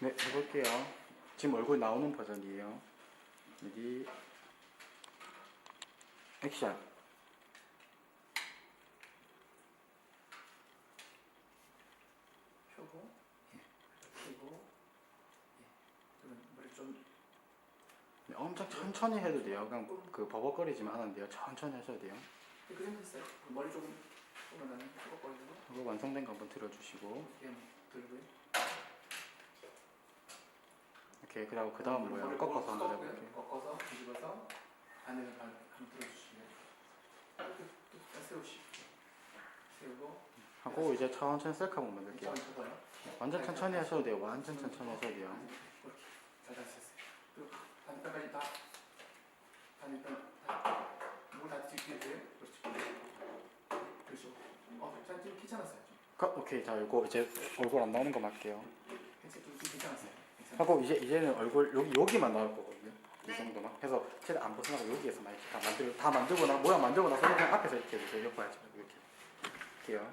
네, 해볼게요. 지금 얼굴 나오는 버전이에요. 여기 액션. 펴고 그리고 예. 그러면 머리 좀 네, 엄청 천천히 해도 돼요. 그냥 그 버벅거리지만 돼요. 천천히 하셔도 돼요. 그 했어요. 그 머리 조금 조금 나는 펴고거리고 그리고 완성된 거 한번 들어주시고 이렇게 들고요. 이렇게 그다음 그 다음 뭐야? 꺾어서 한번 꺾고요. 해볼게요. 꺾어서 뒤집어서 안에는 발 한번 들어주시면 또 세우시고 세우고 하고 이제 천천히 셀카 한번 만들게요. 접어요. 완전 천천히 하셔도 돼요. 완전 천천히 하셔도 돼요. 이렇게 잘 다쳤어요. 그리고 반대편까지 다 반대편 다 목을 다 뒤집게 돼요. 그렇죠. 그렇죠. 어, 자, 좀 괜찮았어요. 좀. 가- 오케이 자 이거 이제 얼굴 안 나오는 거 맞게요. 괜찮, 좀 괜찮았어요. 하고 이제 이제는 얼굴 여기 여기만 나올 거거든요. 이 네. 정도만. 해서 최대한 안 벗어나고 여기에서 만 이렇게 다 만들고 다 만들고 나 모양 만들고 나서 그냥 앞에서 이렇게 하지 말고 이렇게. 이렇게요.